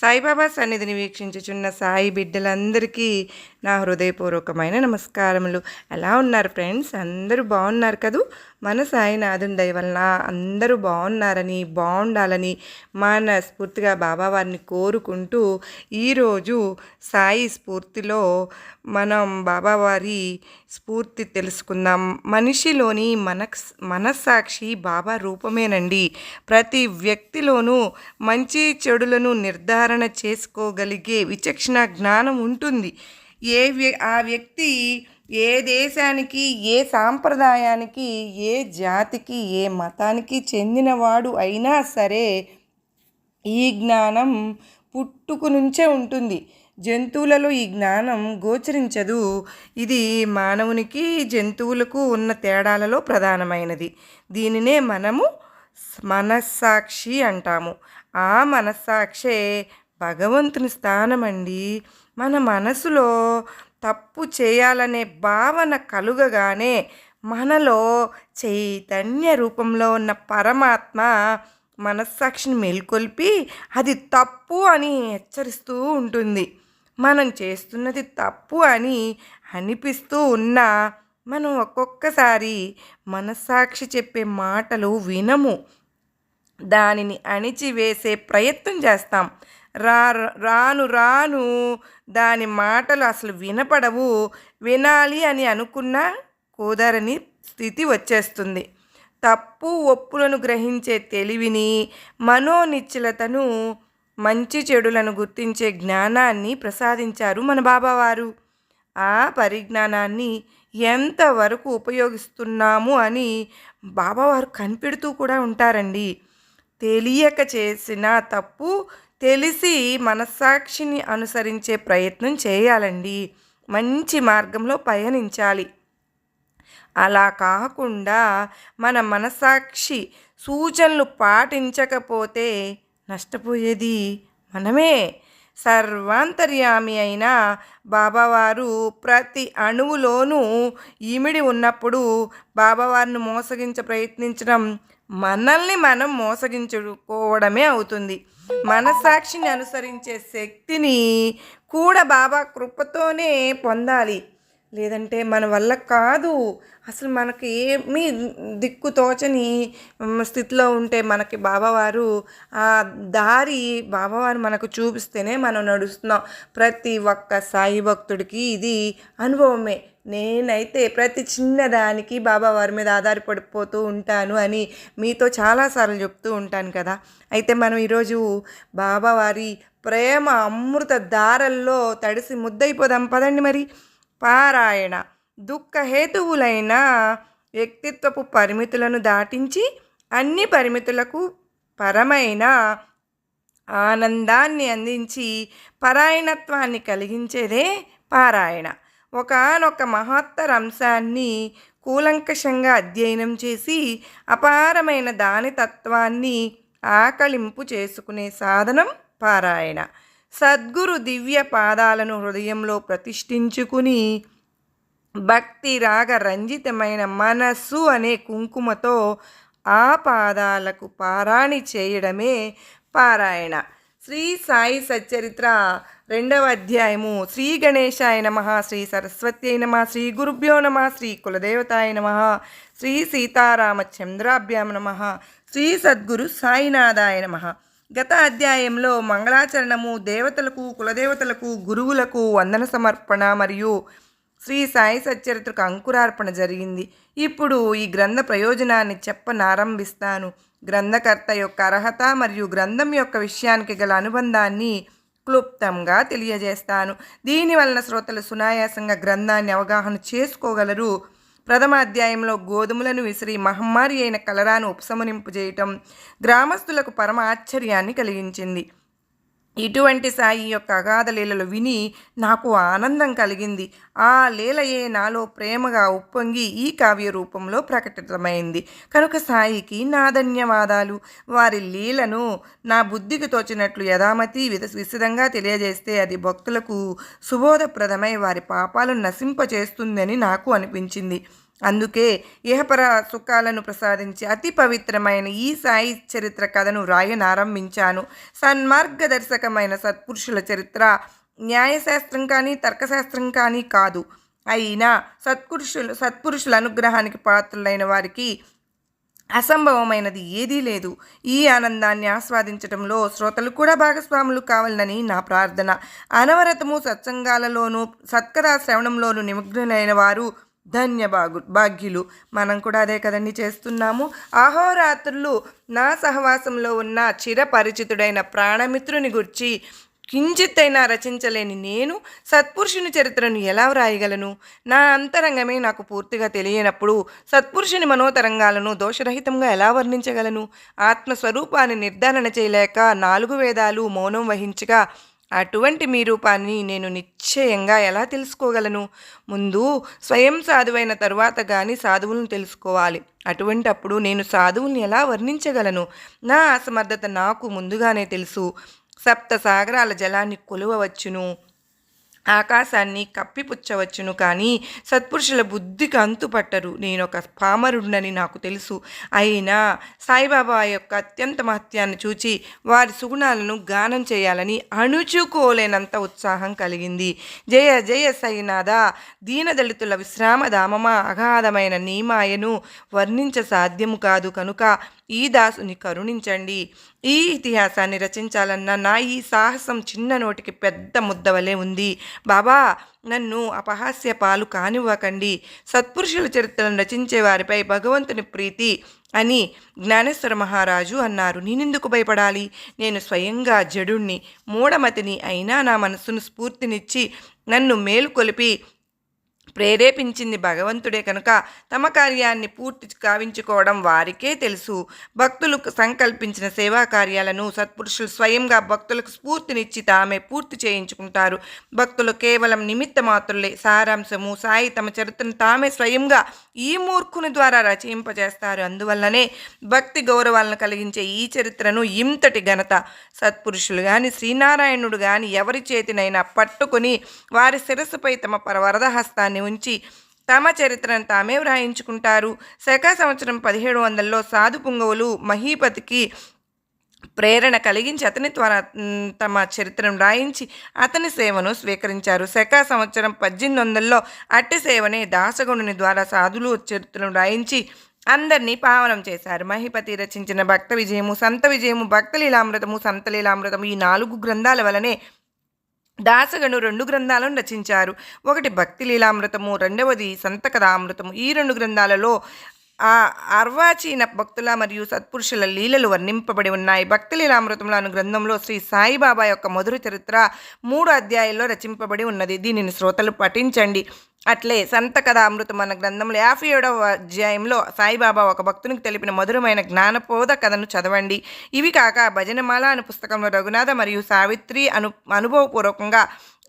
సాయిబాబా సన్నిధిని వీక్షించుచున్న సాయి బిడ్డలందరికీ నా హృదయపూర్వకమైన నమస్కారములు. ఎలా ఉన్నారు ఫ్రెండ్స్? అందరూ బాగున్నారు కదూ? మన సాయినాథుని దయ వలన అందరూ బాగున్నారని బాగుండాలని మన స్ఫూర్తిగా బాబా వారిని కోరుకుంటూ ఈరోజు సాయి స్ఫూర్తిలో మనం బాబావారి స్ఫూర్తి తెలుసుకుందాం. మనిషిలోని మన మనస్సాక్షి బాబా రూపమేనండి. ప్రతి వ్యక్తిలోనూ మంచి చెడులను నిర్ధారణ చేసుకోగలిగే విచక్షణ జ్ఞానం ఉంటుంది. ఏ వ్య ఆ వ్యక్తి ఏ దేశానికి ఏ సాంప్రదాయానికి ఏ జాతికి ఏ మతానికి చెందినవాడు అయినా సరే ఈ జ్ఞానం పుట్టుకు నుంచే ఉంటుంది. జంతువులలో ఈ జ్ఞానం గోచరించదు. ఇది మానవునికి జంతువులకు ఉన్న తేడాలలో ప్రధానమైనది. దీనినే మనము మనస్సాక్షి అంటాము. ఆ మనస్సాక్షే భగవంతుని స్థానమండి. మన మనసులో తప్పు చేయాలనే భావన కలుగగానే మనలో చైతన్య రూపంలో ఉన్న పరమాత్మ మనస్సాక్షిని మేల్కొల్పి అది తప్పు అని హెచ్చరిస్తూ ఉంటుంది. మనం చేస్తున్నది తప్పు అని అనిపిస్తూ ఉన్నా మనం ఒక్కొక్కసారి మనస్సాక్షి చెప్పే మాటలు వినము. దానిని అణిచివేసే ప్రయత్నం చేస్తాం. రా రాను రాను దాని మాటలు అసలు వినపడవు. వినాలి అని అనుకున్న కుదరని స్థితి వచ్చేస్తుంది. తప్పు ఒప్పులను గ్రహించే తెలివిని మనోనిశ్చలతను మంచి చెడులను గుర్తించే జ్ఞానాన్ని ప్రసాదించారు మన బాబావారు. ఆ పరిజ్ఞానాన్ని ఎంతవరకు ఉపయోగిస్తున్నాము అని బాబావారు కనిపెడుతూ కూడా ఉంటారండి. తెలియక చేసిన తప్పు తెలిసి మనస్సాక్షిని అనుసరించే ప్రయత్నం చేయాలండి. మంచి మార్గంలో పయనించాలి. అలా కాకుండా మన మనసాక్షి సూచనలు పాటించకపోతే నష్టపోయేది మనమే. సర్వాంతర్యామి అయిన బాబావారు ప్రతి అణువులోనూ ఇమిడి ఉన్నప్పుడు బాబావారిని మోసగించ ప్రయత్నించడం మనల్ని మనం మోసగించుకోవడమే అవుతుంది. మనసాక్షిని అనుసరించే శక్తిని కూడా బాబా కృపతోనే పొందాలి. లేదంటే మన వల్ల కాదు. అసలు మనకి ఏమీ దిక్కు తోచని స్థితిలో ఉంటే మనకి బాబావారు ఆ దారి బాబావారు మనకు చూపిస్తేనే మనం నడుస్తున్నాం. ప్రతి ఒక్క సాయి భక్తుడికి ఇది అనుభవమే. నేనైతే ప్రతి చిన్నదానికి బాబావారి మీద ఆధారపడిపోతూ ఉంటాను అని మీతో చాలాసార్లు చెప్తూ ఉంటాను కదా. అయితే మనం ఈరోజు బాబావారి ప్రేమ అమృత దారల్లో తడిసి ముద్దయిపోదాం. పదండి మరి. పారాయణ దుఃఖహేతువులైన వ్యక్తిత్వపు పరిమితులను దాటించి అన్ని పరిమితులకు పరమైన ఆనందాన్ని అందించి పరాయణత్వాన్ని కలిగించేదే పారాయణ. ఒకనొక మహత్తర అంశాన్ని కూలంకషంగా అధ్యయనం చేసి అపారమైన దాని తత్వాన్ని ఆకలింపు చేసుకునే సాధనం పారాయణ. సద్గురు దివ్య పాదాలను హృదయంలో ప్రతిష్ఠించుకుని భక్తి రాగ రంజితమైన మనస్సు అనే కుంకుమతో ఆ పాదాలకు పారాణి చేయడమే పారాయణ. శ్రీ సాయి సచ్చరిత్ర రెండవ అధ్యాయము. శ్రీ గణేశాయ నమ శ్రీ సరస్వతి నమ శ్రీ గురుభ్యో నమ శ్రీ కులదేవతాయ నమ శ్రీ సీతారామచంద్రాభ్యాం నమ శ్రీ సద్గురు సాయినాథాయ నమ. గత అధ్యాయంలో మంగళాచరణము దేవతలకు కులదేవతలకు గురువులకు వందన సమర్పణ మరియు శ్రీ సాయి సచ్చరిత్రకు అంకురార్పణ జరిగింది. ఇప్పుడు ఈ గ్రంథ ప్రయోజనాన్ని చెప్పనారంభిస్తాను. గ్రంథకర్త యొక్క అర్హత మరియు గ్రంథం యొక్క విషయానికి గల అనుబంధాన్ని క్లుప్తంగా తెలియజేస్తాను. దీనివలన శ్రోతలు సునాయాసంగా గ్రంథాన్ని అవగాహన చేసుకోగలరు. ప్రథమ అధ్యాయంలో గోధుమలను విసిరి మహమ్మారి అయిన కలరాను ఉపశమనింపజేయటం గ్రామస్తులకు పరమ ఆశ్చర్యాన్ని కలిగించింది. ఇటువంటి సాయి యొక్క అగాధ లీలలు విని నాకు ఆనందం కలిగింది. ఆ లీలయే నాలో ప్రేమగా ఉప్పొంగి ఈ కావ్య రూపంలో ప్రకటితమైంది. కనుక సాయికి నా ధన్యవాదాలు. వారి లీలను నా బుద్ధికి తోచినట్లు యథామతి విద విశదంగా తెలియజేస్తే అది భక్తులకు సుబోధప్రదమై వారి పాపాలు నశింపచేస్తుందని నాకు అనిపించింది. అందుకే ఇహపర సుఖాలను ప్రసాదించి అతి పవిత్రమైన ఈ సాయి చరిత్ర కథను రాయనారంభించాను. సన్మార్గదర్శకమైన సత్పురుషుల చరిత్ర న్యాయశాస్త్రం కానీ తర్కశాస్త్రం కానీ కాదు. అయినా సత్పురుషులు సత్పురుషుల అనుగ్రహానికి పాత్రులైన వారికి అసంభవమైనది ఏదీ లేదు. ఈ ఆనందాన్ని ఆస్వాదించడంలో శ్రోతలు కూడా భాగస్వాములు కావాలని నా ప్రార్థన. అనవరతము సత్సంగాలలోనూ సత్కథా శ్రవణంలోనూ నిమగ్నులైన వారు ధన్యభాగు భాగ్యులు. మనం కూడా అదే కదండి చేస్తున్నాము. అహోరాత్రులు నా సహవాసంలో ఉన్న చిరపరిచితుడైన ప్రాణమిత్రుని గురించి కించిత్తైనా రచించలేని నేను సత్పురుషుని చరిత్రను ఎలా వ్రాయగలను? నా అంతరంగమే నాకు పూర్తిగా తెలియనప్పుడు సత్పురుషుని మనోతరంగాలను దోషరహితంగా ఎలా వర్ణించగలను? ఆత్మస్వరూపాన్ని నిర్ధారణ చేయలేక నాలుగు వేదాలు మౌనం వహించగా అటువంటి మీ రూపాన్ని నేను నిశ్చయంగా ఎలా తెలుసుకోగలను? ముందు స్వయం సాధువైన తరువాత కానీ సాధువులను తెలుసుకోవాలి. అటువంటి అప్పుడు నేను సాధువుల్ని ఎలా వర్ణించగలను? నా అసమర్థత నాకు ముందుగానే తెలుసు. సప్త సాగరాల జలాన్ని కొలువవచ్చును. ఆకాశాన్ని కప్పిపుచ్చవచ్చును కానీ సత్పురుషుల బుద్ధికి అంతుపట్టరు నేను ఒక పామరుడినని నాకు తెలుసు. అయినా సాయిబాబా యొక్క అత్యంత మహత్యాన్ని చూచి వారి సుగుణాలను గానం చేయాలని అణుచుకోలేనంత ఉత్సాహం కలిగింది. జయ జయ సైనాథ దీనదళితుల విశ్రామధామమా అగాధమైన నీమాయను వర్ణించ సాధ్యము కాదు కనుక ఈ దాసుని కరుణించండి. ఈ ఇతిహాసాన్ని రచించాలన్న నా ఈ సాహసం చిన్న నోటికి పెద్ద ముద్దవలే ఉంది. బాబా నన్ను అపహాస్య పాలు కానివ్వకండి. సత్పురుషుల చరిత్రను రచించే వారిపై భగవంతుని ప్రీతి అని జ్ఞానేశ్వర మహారాజు అన్నారు. నేనెందుకు భయపడాలి? నేను స్వయంగా జడుణ్ణి మూఢమతిని అయినా నా మనస్సును స్ఫూర్తినిచ్చి నన్ను మేలుకొలిపి ప్రేరేపించింది భగవంతుడే కనుక తమ కార్యాన్ని పూర్తి కావించుకోవడం వారికే తెలుసు. భక్తులు సంకల్పించిన సేవా కార్యాలను సత్పురుషులు స్వయంగా భక్తులకు స్ఫూర్తినిచ్చి తామే పూర్తి చేయించుకుంటారు. భక్తులు కేవలం నిమిత్త మాత్రులే సారాంశము సాయి తమ చరిత్రను తామే స్వయంగా ఈ మూర్ఖుని ద్వారా రచయింపజేస్తారు అందువల్లనే భక్తి గౌరవాలను కలిగించే ఈ చరిత్రను ఇంతటి ఘనత సత్పురుషులు కానీ శ్రీనారాయణుడు కానీ ఎవరి చేతినైనా పట్టుకొని వారి శిరస్సుపై తమ పరవరద హస్తాన్ని ఉంచి తమ చరిత్రను తామే వ్రాయించుకుంటారు. శక సంవత్సరం పదిహేడు వందల్లో సాధు పుంగవులు మహీపతికి ప్రేరణ కలిగించి అతని ద్వారా తమ చరిత్రను రాయించి అతని సేవను స్వీకరించారు. శక సంవత్సరం పద్దెనిమిది వందల్లో అట్టి సేవనే దాసగుణుని ద్వారా సాధులు చరిత్రను రాయించి అందరినీ పావనం చేశారు. మహిపతి రచించిన భక్త విజయము సంత విజయము భక్త లీలామృతము సంత లీలామృతము ఈ నాలుగు గ్రంథాల వలనే దాసగను రెండు గ్రంథాలను రచించారు. ఒకటి భక్తి లీలామృతము రెండవది సంతకథామృతము ఈ రెండు గ్రంథాలలో ఆ అర్వాచీన భక్తుల మరియు సత్పురుషుల లీలలు వర్ణింపబడి ఉన్నాయి. భక్తి లీలామృతంలో అను గ్రంథంలో శ్రీ సాయిబాబా యొక్క మధుర చరిత్ర మూడు అధ్యాయాల్లో రచింపబడి ఉన్నది. దీనిని శ్రోతలు పఠించండి. అట్లే సంత కథామృతం అన్న గ్రంథంలో యాభై ఏడవ అధ్యాయంలో సాయిబాబా ఒక భక్తునికి తెలిపిన మధురమైన జ్ఞానపోద కథను చదవండి. ఇవి కాక భజనమాల అను పుస్తకంలో రఘునాథ మరియు సావిత్రి అను అనుభవపూర్వకంగా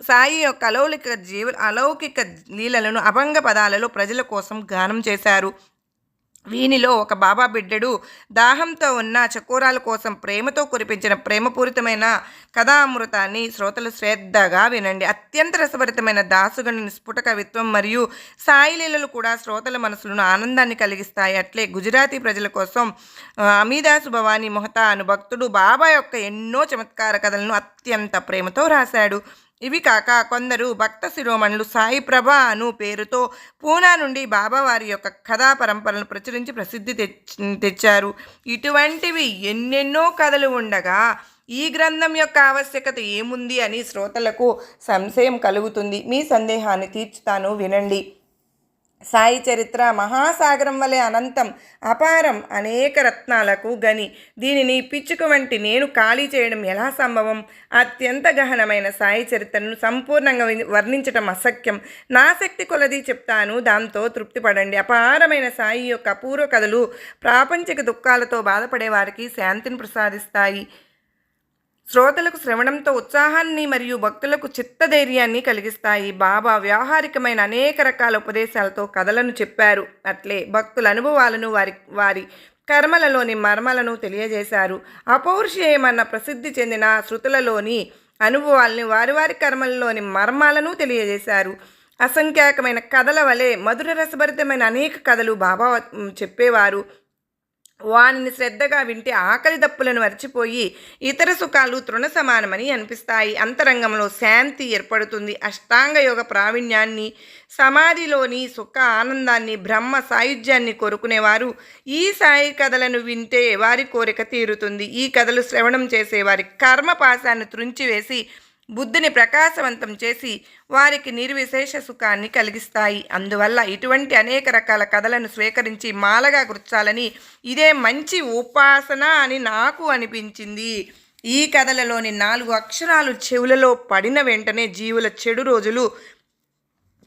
సాయి యొక్క అలౌకిక జీవ అలౌకిక లీలలను అభంగ పదాలలో ప్రజల కోసం గానం చేశారు. వీనిలో ఒక బాబా బిడ్డడు. దాహంతో ఉన్న చకోరాల కోసం ప్రేమతో కురిపించిన ప్రేమపూరితమైన కథామృతాన్ని శ్రోతలు శ్రద్ధగా వినండి. అత్యంత రసభరితమైన దాసుగణుని నిస్ఫుట కవిత్వం మరియు సాయిలీలలు కూడా శ్రోతల మనసులను ఆనందాన్ని కలిగిస్తాయి. అట్లే గుజరాతీ ప్రజల కోసం అమీదాసు భవానీ మొహతా అను భక్తుడు బాబా యొక్క ఎన్నో చమత్కార కథలను అత్యంత ప్రేమతో రాశాడు. ఇవి కాక కొందరు భక్త శిరోమణులు సాయి ప్రభ అను పేరుతో పూనా నుండి బాబావారి యొక్క కథా పరంపరను ప్రచురించి ప్రసిద్ధి తెచ్- తెచ్చారు. ఇటువంటివి ఎన్నెన్నో కథలు ఉండగా ఈ గ్రంథం యొక్క ఆవశ్యకత ఏముంది అని శ్రోతలకు సంశయం కలుగుతుంది. మీ సందేహాన్ని తీర్చుతాను. వినండి. సాయి చరిత్ర మహాసాగరం వలె అనంతం అపారం అనేక రత్నాలకు గని. దీనిని పిచ్చుక వంటి నేను ఖాళీ చేయడం ఎలా సంభవం? అత్యంత గహనమైన సాయి చరిత్రను సంపూర్ణంగా వర్ణించటం అసఖ్యం. నా శక్తి కొలది చెప్తాను దాంతో తృప్తిపడండి అపారమైన సాయి యొక్క అపూర్వ కథలు ప్రాపంచిక దుఃఖాలతో బాధపడే వారికి శాంతిని ప్రసాదిస్తాయి. శ్రోతలకు శ్రవణంతో ఉత్సాహాన్ని మరియు భక్తులకు చిత్తధైర్యాన్ని కలిగిస్తాయి. బాబా వ్యావహారికమైన అనేక రకాల ఉపదేశాలతో కథలను చెప్పారు. అట్లే భక్తుల అనుభవాలను వారి వారి కర్మలలోని మర్మలను తెలియజేశారు. అపౌరుషేయమన్న ప్రసిద్ధి చెందిన శృతులలోని అనుభవాల్ని వారి వారి కర్మలలోని మర్మాలను తెలియజేశారు. అసంఖ్యాకమైన కథల వలె మధుర రసభరితమైన అనేక కథలు బాబా చెప్పేవారు. వానిని శ్రద్ధగా వింటే ఆకలి దప్పులను మర్చిపోయి ఇతర సుఖాలు తృణ సమానమని అనిపిస్తాయి. అంతరంగంలో శాంతి ఏర్పడుతుంది. అష్టాంగ యోగ ప్రావీణ్యాన్ని సమాధిలోని సుఖ ఆనందాన్ని బ్రహ్మ సాయుధ్యాన్ని కోరుకునేవారు. ఈ సాయి కథలను వింటే వారి కోరిక తీరుతుంది. ఈ కథలు శ్రవణం చేసేవారి కర్మపాశాన్ని కర్మ పాశాన్ని త్రుంచివేసి బుద్ధిని ప్రకాశవంతం చేసి వారికి నిర్విశేష సుఖాన్ని కలిగిస్తాయి. అందువల్ల ఇటువంటి అనేక రకాల కథలను స్వీకరించి మాలగా గుర్చాలని ఇదే మంచి ఉపాసన అని నాకు అనిపించింది. ఈ కథలలోని నాలుగు అక్షరాలు చెవులలో పడిన వెంటనే జీవుల చెడు రోజులు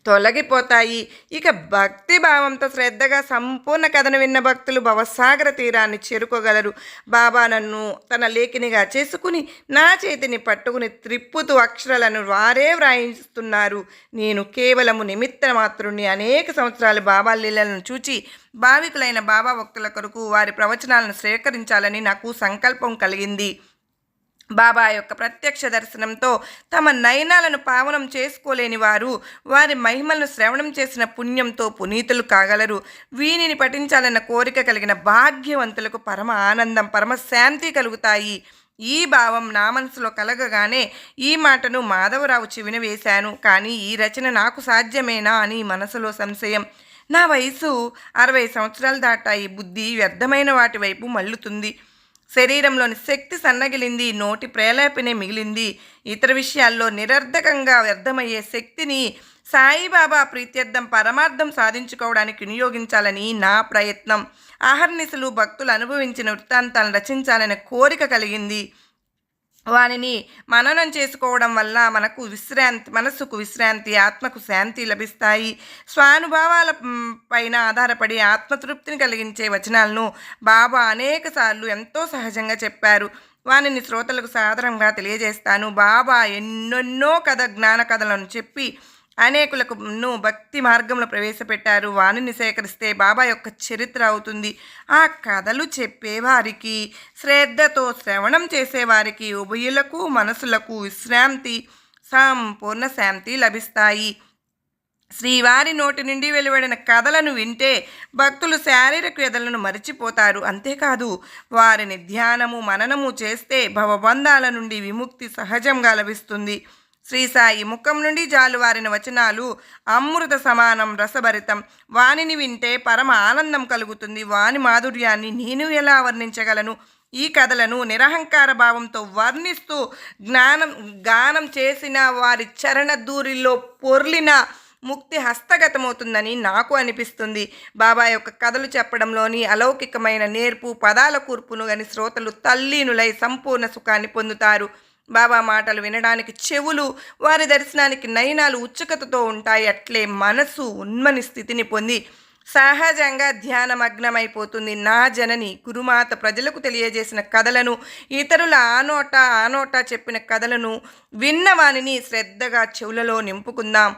తొలగిపోతాయి. ఇక భక్తి భావంతో శ్రద్ధగా సంపూర్ణ కథను విన్న భక్తులు భవసాగర తీరాన్ని చేరుకోగలరు. బాబా నన్ను తన లేఖినిగా చేసుకుని నా చేతిని పట్టుకుని త్రిప్పుతూ అక్షరాలను వారే వ్రాయిస్తున్నారు. నేను కేవలము నిమిత్త మాత్రుని అనేక సంవత్సరాలు బాబా లీలలను చూచి భావికులైన బాబా భక్తుల కొరకు వారి ప్రవచనాలను స్వీకరించాలని నాకు సంకల్పం కలిగింది. బాబా యొక్క ప్రత్యక్ష దర్శనంతో తమ నయనాలను పావనం చేసుకోలేని వారు వారి మహిమలను శ్రవణం చేసిన పుణ్యంతో పునీతులు కాగలరు. వీనిని పఠించాలన్న కోరిక కలిగిన భాగ్యవంతులకు పరమ ఆనందం పరమ శాంతి కలుగుతాయి. ఈ భావం నా మనసులో కలగగానే ఈ మాటను మాధవరావు చెవిన వేశాను. కానీ ఈ రచన నాకు సాధ్యమేనా అని మనసులో సంశయం. నా వయసు అరవై సంవత్సరాలు దాటాయి. బుద్ధి వ్యర్థమైన వాటి వైపు మల్లుతుంది శరీరంలోని శక్తి సన్నగిలింది నోటి ప్రేలాపినే మిగిలింది. ఇతర విషయాల్లో నిరర్ధకంగా వ్యర్థమయ్యే శక్తిని సాయిబాబా ప్రీత్యర్థం పరమార్థం సాధించుకోవడానికి వినియోగించాలని నా ప్రయత్నం. అహర్నిశలు భక్తులు అనుభవించిన వృత్తాంతాలను రచించాలనే కోరిక కలిగింది. వారిని మననం చేసుకోవడం వల్ల మనకు విశ్రాంతి మనస్సుకు విశ్రాంతి ఆత్మకు శాంతి లభిస్తాయి. స్వానుభావాల పైన ఆధారపడి ఆత్మతృప్తిని కలిగించే వచనాలను బాబా అనేక సార్లు ఎంతో సహజంగా చెప్పారు. వానిని శ్రోతలకు సాధారణంగా తెలియజేస్తాను. బాబా ఎన్నెన్నో కథ జ్ఞాన కథలను చెప్పి అనేకులకు ను భక్తి మార్గంలో ప్రవేశపెట్టారు. వాణిని సేకరిస్తే బాబా యొక్క చరిత్ర అవుతుంది. ఆ కథలు చెప్పేవారికి శ్రద్ధతో శ్రవణం చేసేవారికి ఉభయులకు మనసులకు విశ్రాంతి సంపూర్ణ శాంతి లభిస్తాయి. శ్రీవారి నోటి నుండి వెలువడిన కథలను వింటే భక్తులు శారీరక వ్యధలను మరిచిపోతారు. అంతేకాదు వారిని ధ్యానము మననము చేస్తే భవబంధాల నుండి విముక్తి సహజంగా లభిస్తుంది. శ్రీ సాయి ముఖం నుండి జాలువారిన వచనాలు అమృత సమానం రసభరితం. వానిని వింటే పరమ ఆనందం కలుగుతుంది. వాని మాధుర్యాన్ని నేను ఎలా వర్ణించగలను? ఈ కథలను నిరహంకార భావంతో వర్ణిస్తూ జ్ఞానం గానం చేసిన వారి చరణ దూరిలో పొర్లిన ముక్తి హస్తగతమవుతుందని నాకు అనిపిస్తుంది. బాబా యొక్క కథలు చెప్పడంలోని అలౌకికమైన నేర్పు పదాల కూర్పును గని శ్రోతలు తల్లీనులై సంపూర్ణ సుఖాన్ని పొందుతారు. బాబా మాటలు వినడానికి చెవులు వారి దర్శనానికి నయనాలు ఉత్సుకతతో ఉంటాయి. అట్లే మనసు ఉన్మని స్థితిని పొంది సహజంగా ధ్యానమగ్నమైపోతుంది. నా జనని గురుమాత ప్రజలకు తెలియజేసిన కథలను ఇతరుల ఆనోట ఆనోట చెప్పిన కథలను విన్నవానిని శ్రద్ధగా చెవులలో నింపుకుందాం.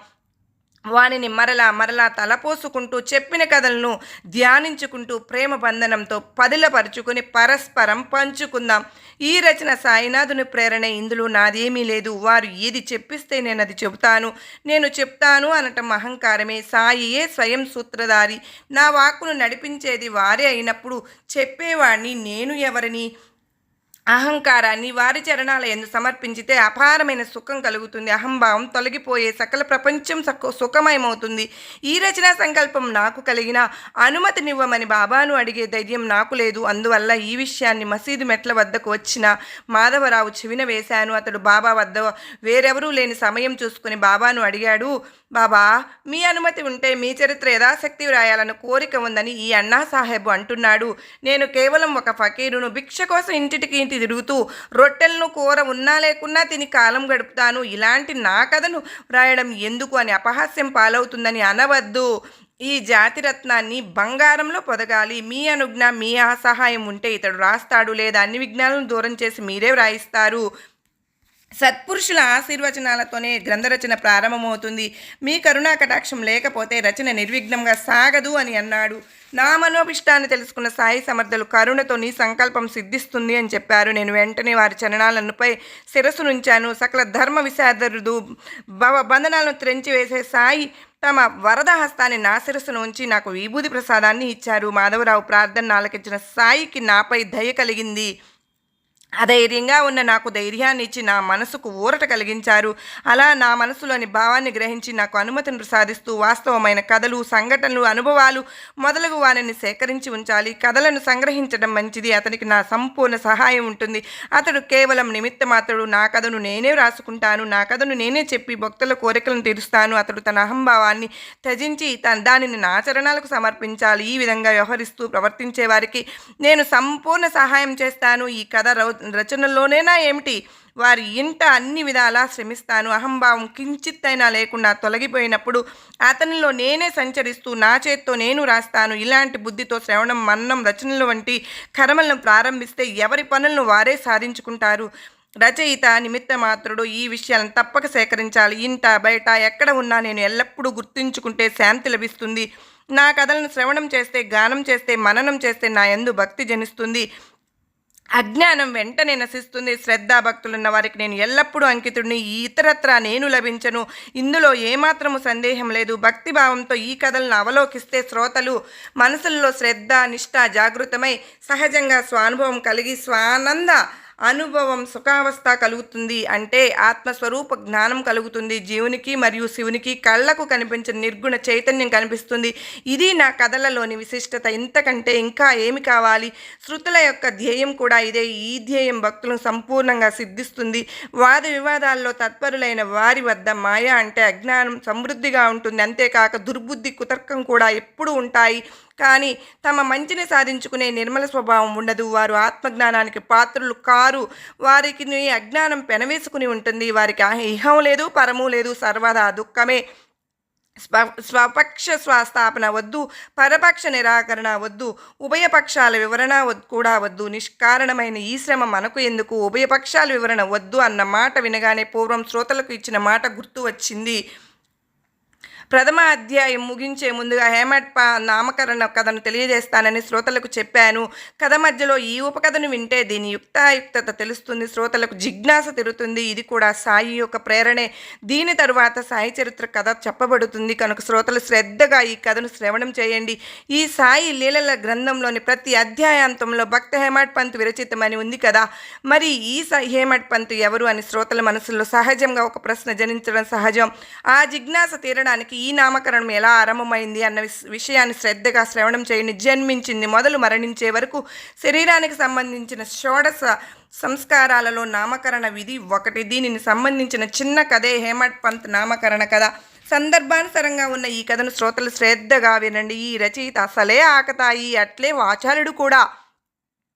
వానిని మరలా మరలా తలపోసుకుంటూ చెప్పిన కథలను ధ్యానించుకుంటూ ప్రేమ బంధనంతో పదిలపరుచుకుని పరస్పరం పంచుకుందాం. ఈ రచన సాయినాథుని ప్రేరణ. ఇందులో నాదేమీ లేదు. వారు ఏది చెప్పిస్తే నేను అది చెబుతాను. నేను చెప్తాను అనటం అహంకారమే. సాయియే స్వయం సూత్రధారి. నా వాక్కును నడిపించేది వారే అయినప్పుడు చెప్పేవాడిని నేను ఎవరిని? అహంకారాన్ని వారి చరణాల ఎందు సమర్పించితే అపారమైన సుఖం కలుగుతుంది. అహంభావం తొలగిపోయే సకల ప్రపంచం సుఖమయమవుతుంది. ఈ రచనా సంకల్పం నాకు కలిగిన అనుమతినివ్వమని బాబాను అడిగే ధైర్యం నాకు లేదు. అందువల్ల ఈ విషయాన్ని మసీదు మెట్ల వద్దకు వచ్చిన మాధవరావు చెవిన వేశాను. అతడు బాబా వద్ద వేరెవరూ లేని సమయం చూసుకుని బాబాను అడిగాడు బాబా మీ అనుమతి ఉంటే మీ చరిత్ర యథాశక్తి వ్రాయాలని కోరిక ఉందని ఈ అన్నా సాహెబ్ అంటున్నాడు. నేను కేవలం ఒక ఫకీరును భిక్ష కోసం ఇంటికి ఇంటింటి తిరుగుతూ రొట్టెలను కూర ఉన్నా లేకున్నా తిని కాలం గడుపుతాను. ఇలాంటి నా కథను వ్రాయడం ఎందుకు అని అపహాస్యం పాలవుతుందని అనవద్దు. ఈ జాతిరత్నాన్ని బంగారంలో పొదగాలి. మీ అనుజ్ఞ మీ సహాయం ఉంటే ఇతడు రాస్తాడు లేదా అన్ని విఘ్నాలను దూరం చేసి మీరే వ్రాయిస్తారు. సత్పురుషుల ఆశీర్వచనాలతోనే గ్రంథరచన ప్రారంభమవుతుంది. మీ కరుణా కటాక్షం లేకపోతే రచన నిర్విఘ్నంగా సాగదు అని అన్నాడు. నా మనోభిష్టాన్ని తెలుసుకున్న సాయి సమర్థులు కరుణతో నీ సంకల్పం సిద్ధిస్తుంది అని చెప్పారు. నేను వెంటనే వారి చరణాలనుపై శిరస్సు నుంచాను. సకల ధర్మ విశారదు భవ బంధనాలను త్రెంచివేసే సాయి తమ వరద హస్తాన్ని నా శిరస్సును ఉంచి నాకు విభూతి ప్రసాదాన్ని ఇచ్చారు. మాధవరావు ప్రార్థన ఆలకించిన సాయికి నాపై దయ కలిగింది. అధైర్యంగా ఉన్న నాకు ధైర్యాన్ని ఇచ్చి నా మనసుకు ఊరట కలిగించారు. అలా నా మనసులోని భావాన్ని గ్రహించి నాకు అనుమతిని ప్రసాదిస్తూ వాస్తవమైన కథలు సంఘటనలు అనుభవాలు మొదలగు వారిని సేకరించి ఉంచాలి. కథలను సంగ్రహించడం మంచిది. అతనికి నా సంపూర్ణ సహాయం ఉంటుంది. అతడు కేవలం నిమిత్త మాత్రుడు నా కథను నేనే రాసుకుంటాను. నా కథను నేనే చెప్పి భక్తుల కోరికలను తీరుస్తాను. అతడు తన అహంభావాన్ని త్యజించి తన దానిని నా చరణాలకు సమర్పించాలి. ఈ విధంగా వ్యవహరిస్తూ ప్రవర్తించే వారికి నేను సంపూర్ణ సహాయం చేస్తాను. ఈ కథ రౌ- రచనలోనేనా ఏమిటి? వారి ఇంట అన్ని విధాలా శ్రమిస్తాను. అహంభావం కించిత్తైనా లేకుండా తొలగిపోయినప్పుడు అతనిలో నేనే సంచరిస్తూ నా చేత్తో నేను రాస్తాను. ఇలాంటి బుద్ధితో శ్రవణం మన్నం రచనలు వంటి కర్మలను ప్రారంభిస్తే ఎవరి పనులను వారే సాధించుకుంటారు? రచయిత నిమిత్త మాత్రుడు ఈ విషయాలను తప్పక సేకరించాలి. ఇంట బయట ఎక్కడ ఉన్నా నేను ఎల్లప్పుడూ గుర్తుంచుకుంటే శాంతి లభిస్తుంది. నా కథలను శ్రవణం చేస్తే గానం చేస్తే మననం చేస్తే నా యందు భక్తి జనిస్తుంది. అజ్ఞానం వెంటనే నశిస్తుంది. శ్రద్ధాభక్తులున్న వారికి నేను ఎల్లప్పుడూ అంకితుడిని ఈ ఇతరత్రా నేను లభించను. ఇందులో ఏమాత్రము సందేహం లేదు. భక్తిభావంతో ఈ కథలను అవలోకిస్తే శ్రోతలు మనసుల్లో శ్రద్ధ నిష్ఠ జాగృతమై సహజంగా స్వానుభవం కలిగి స్వానంద అనుభవం సుఖావస్థ కలుగుతుంది అంటే ఆత్మస్వరూప జ్ఞానం కలుగుతుంది. జీవునికి మరియు శివునికి కళ్ళకు కనిపించిన నిర్గుణ చైతన్యం కనిపిస్తుంది. ఇది నా కథలలోని విశిష్టత. ఇంతకంటే ఇంకా ఏమి కావాలి? శృతుల యొక్క ధ్యేయం కూడా ఇదే. ఈ ధ్యేయం భక్తులను సంపూర్ణంగా సిద్ధిస్తుంది. వాద వివాదాల్లో తత్పరులైన వారి వద్ద మాయ అంటే అజ్ఞానం సమృద్ధిగా ఉంటుంది. అంతేకాక దుర్బుద్ధి కుతర్కం కూడా ఎప్పుడూ ఉంటాయి. కానీ తమ మంచిని సాధించుకునే నిర్మల స్వభావం ఉండదు. వారు ఆత్మజ్ఞానానికి పాత్రులు కారు. వారికి అజ్ఞానం పెనవేసుకుని ఉంటుంది. వారికి ఇహం లేదు పరము లేదు సర్వదా దుఃఖమే. స్వ స్వపక్ష స్వస్థాపన వద్దు పరపక్ష నిరాకరణ వద్దు ఉభయపక్షాల వివరణ కూడా వద్దు. నిష్కారణమైన ఈ శ్రమ మనకు ఎందుకు? ఉభయపక్షాల వివరణ వద్దు అన్న మాట వినగానే పూర్వం శ్రోతలకు ఇచ్చిన మాట గుర్తు వచ్చింది. ప్రథమ అధ్యాయం ముగించే ముందుగా హేమట్ నామకరణ కథను తెలియజేస్తానని శ్రోతలకు చెప్పాను. కథ మధ్యలో ఈ ఉపకథను వింటే దీని యుక్తాయుక్తత తెలుస్తుంది. శ్రోతలకు జిజ్ఞాస తిరుగుతుంది. ఇది కూడా సాయి యొక్క ప్రేరణే. దీని తరువాత సాయి చరిత్ర కథ చెప్పబడుతుంది. కనుక శ్రోతలు శ్రద్ధగా ఈ కథను శ్రవణం చేయండి. ఈ సాయి లీలల గ్రంథంలోని ప్రతి అధ్యాయాంతంలో భక్త హేమట్ పంత్ విరచితమని ఉంది కదా. మరి ఈ హేమట్ పంత్ ఎవరు అని శ్రోతల మనసులో సహజంగా ఒక ప్రశ్న జనించడం సహజం. ఆ జిజ్ఞాస తీరడానికి ఈ నామకరణం ఎలా ఆరంభమైంది అన్న విషయాన్ని శ్రద్ధగా శ్రవణం చేయండి. జన్మించింది మొదలు మరణించే వరకు శరీరానికి సంబంధించిన షోడశ సంస్కారాలలో నామకరణ విధి ఒకటి. దీనిని సంబంధించిన చిన్న కథే హేమట్ పంత్ నామకరణ కథ. సందర్భానుసరంగా ఉన్న ఈ కథను శ్రోతలు శ్రద్ధగా వినండి. ఈ రచయిత అసలే ఆకతాయి. అట్లే వాచాలుడు కూడా.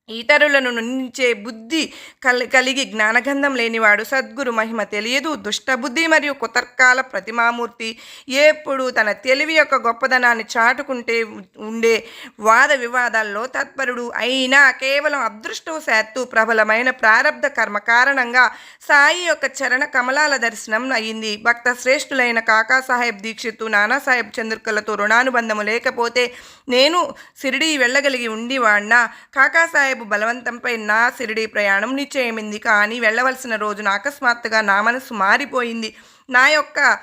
ఇతరులను నుంచే బుద్ధి కల్ కలిగి జ్ఞానగంధం లేనివాడు సద్గురు మహిమ తెలియదు దుష్టబుద్ధి మరియు కుతర్కాల ప్రతిమామూర్తి ఎప్పుడు తన తెలివి యొక్క గొప్పదనాన్ని చాటుకుంటే ఉండే వాద వివాదాల్లో తత్పరుడు అయినా కేవలం అదృష్టవశాత్తు ప్రబలమైన ప్రారబ్ధ కర్మ కారణంగా సాయి యొక్క చరణ కమలాల దర్శనం అయింది. భక్త శ్రేష్ఠులైన కాకాసాహెబ్ దీక్షిత్ నానాసాహెబ్ చంద్రకలతో రుణానుబంధము లేకపోతే నేను సిరిడి వెళ్ళగలిగి ఉండివాడినా కాకాసాహెబ్ బలవంతంపై నా సిరిడి ప్రయాణం నిశ్చయమైంది. కానీ వెళ్ళవలసిన రోజున అకస్మాత్తుగా నా మనసు మారిపోయింది. నా యొక్క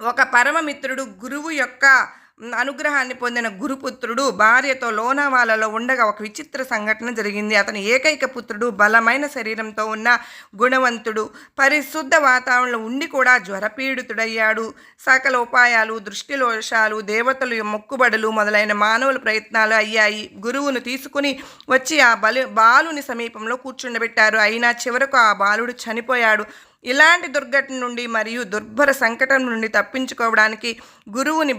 ఒక పరమమిత్రుడు గురువు యొక్క అనుగ్రహాన్ని పొందిన గురుపుత్రుడు భార్యతో లోనావాలలో ఉండగా ఒక విచిత్ర సంఘటన జరిగింది. అతని ఏకైక పుత్రుడు బలమైన శరీరంతో ఉన్న గుణవంతుడు పరిశుద్ధ వాతావరణంలో ఉండి కూడా జ్వరపీడితుడయ్యాడు. సకల ఉపాయాలు దృష్టిలోషాలు దేవతలు మొక్కుబడులు మొదలైన మానవుల ప్రయత్నాలు అయ్యాయి. గురువును తీసుకుని వచ్చి ఆ బలు బాలుని సమీపంలో కూర్చుండబెట్టారు. అయినా చివరకు ఆ బాలుడు చనిపోయాడు. ఇలాంటి దుర్ఘటన నుండి మరియు దుర్భర సంకటం నుండి తప్పించుకోవడానికి గురువుని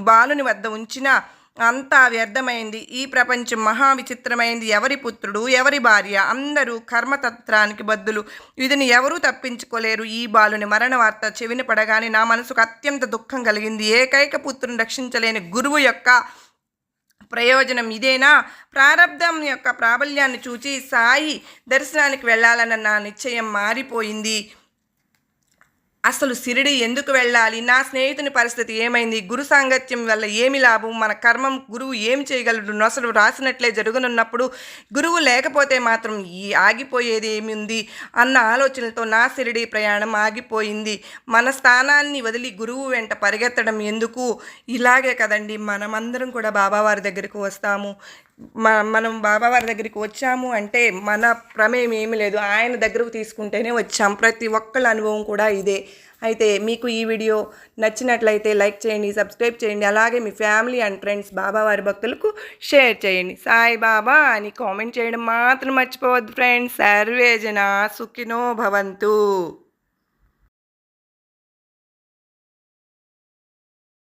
బాలుని వద్ద ఉంచిన అంతా వ్యర్థమైంది. ఈ ప్రపంచం మహా విచిత్రమైంది. ఎవరి పుత్రుడు ఎవరి భార్య అందరూ కర్మతత్రానికి బద్దులు. వీధిని ఎవరూ తప్పించుకోలేరు. ఈ బాలుని మరణ వార్త చెవిని పడగానే నా మనసుకు అత్యంత దుఃఖం కలిగింది. ఏకైక పుత్రుని రక్షించలేని గురువు యొక్క ప్రయోజనం ఇదేనా? ప్రారంధం యొక్క ప్రాబల్యాన్ని చూచి సాయి దర్శనానికి వెళ్ళాలన్న నా నిశ్చయం మారిపోయింది. అసలు సిరిడి ఎందుకు వెళ్ళాలి? నా స్నేహితుని పరిస్థితి ఏమైంది? గురు సాంగత్యం వల్ల ఏమి లాభం? మన కర్మం గురువు ఏమి చేయగలడు? నొసలు రాసినట్లే జరుగునున్నప్పుడు గురువు లేకపోతే మాత్రం ఈ ఆగిపోయేది ఏమి ఉంది? అన్న ఆలోచనలతో నా సిరిడి ప్రయాణం ఆగిపోయింది. మన స్థానాన్ని వదిలి గురువు వెంట పరిగెత్తడం ఎందుకు? ఇలాగే కదండి. మనమందరం కూడా బాబావారి దగ్గరకు వస్తాము. మనం బాబావారి దగ్గరికి వచ్చాము అంటే మన ప్రమేయం ఏమి లేదు. ఆయన దగ్గరకు తీసుకుంటేనే వచ్చాం. ప్రతి ఒక్కళ్ళ అనుభవం కూడా ఇదే. అయితే మీకు ఈ వీడియో నచ్చినట్లయితే లైక్ చేయండి సబ్స్క్రైబ్ చేయండి. అలాగే మీ ఫ్యామిలీ అండ్ ఫ్రెండ్స్ బాబావారి భక్తులకు షేర్ చేయండి. సాయి బాబా అని కామెంట్ చేయడం మాత్రం మర్చిపోవద్దు ఫ్రెండ్స్. సర్వేజన సుఖినో భవంతు.